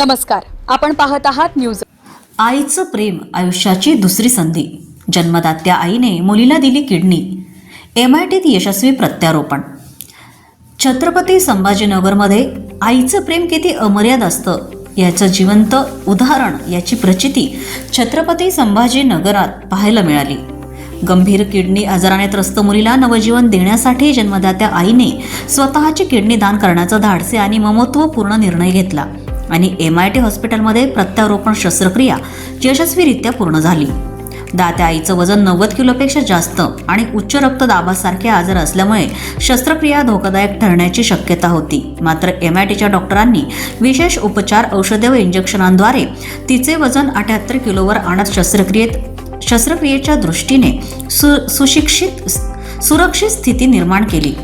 नमस्कार. आपण पाहत आहात न्यूज. आईचं प्रेम आयुष्याची दुसरी संधी. जन्मदात्या आईने मुलीला दिली किडनी. एम आय टीत यशस्वी प्रत्यारोपण. छत्रपती संभाजीनगरमध्ये आईचं प्रेम किती अमर्याद असतं याचं जिवंत उदाहरण याची प्रचिती छत्रपती संभाजीनगरात पाहायला मिळाली. गंभीर किडनी आजाराने त्रस्त मुलीला नवजीवन देण्यासाठी जन्मदात्या आईने स्वतःची किडनी दान करण्याचा धाडसे आणि ममत्वपूर्ण निर्णय घेतला. आणि एम आय टी हॉस्पिटलमध्ये प्रत्यारोपण शस्त्रक्रिया यशस्वीरित्या पूर्ण झाली. दात्या आईचं वजन नव्वद किलोपेक्षा जास्त आणि उच्च रक्तदाबासारखे आजार असल्यामुळे शस्त्रक्रिया धोकादायक ठरण्याची शक्यता होती. मात्र एम आय टीच्या डॉक्टरांनी विशेष उपचार औषधे व इंजेक्शनांद्वारे तिचे वजन अठ्याहत्तर किलोवर आणत शस्त्रक्रियेत शस्त्रक्रियेच्या दृष्टीने सु सुशिक्षित सुरक्षित स्थिती निर्माण केली.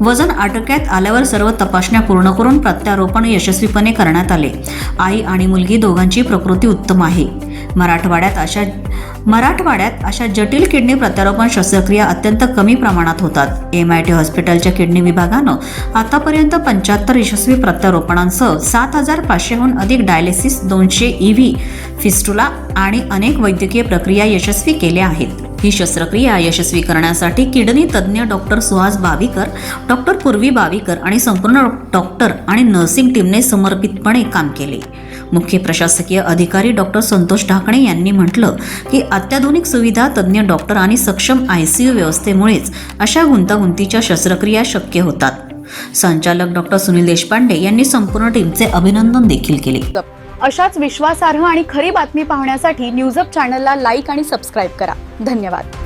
वजन आटोक्यात आल्यावर सर्व तपासण्या पूर्ण करून प्रत्यारोपण यशस्वीपणे करण्यात आले. आई आणि मुलगी दोघांची प्रकृती उत्तम आहे. मराठवाड्यात अशा मराठवाड्यात अशा जटिल किडनी प्रत्यारोपण शस्त्रक्रिया अत्यंत कमी प्रमाणात होतात. एम आय टी हॉस्पिटलच्या किडनी विभागानं आतापर्यंत पंच्याहत्तर यशस्वी प्रत्यारोपणांसह सात हजार पाचशेहून अधिक डायलिसिस दोनशे ई व्ही फिस्टुला आणि अनेक वैद्यकीय प्रक्रिया यशस्वी केल्या आहेत. ही शस्त्रक्रिया यशस्वी करण्यासाठी किडनी तज्ज्ञ डॉक्टर सुहास बावीकर डॉक्टर पूर्वी बावीकर आणि संपूर्ण डॉक्टर आणि नर्सिंग टीमने समर्पितपणे काम केले. मुख्य प्रशासकीय अधिकारी डॉक्टर संतोष ढाकणे यांनी म्हटलं की अत्याधुनिक सुविधा तज्ज्ञ डॉक्टर आणि सक्षम आय सी यू व्यवस्थेमुळेच अशा गुंतागुंतीच्या शस्त्रक्रिया शक्य होतात. संचालक डॉक्टर सुनील देशपांडे यांनी संपूर्ण टीमचे अभिनंदन देखील केले. अशाच विश्वासार्ह आणि खरी बातमी पाहण्यासाठी न्यूजअप चॅनलला लाईक आणि सबस्क्राईब करा. धन्यवाद.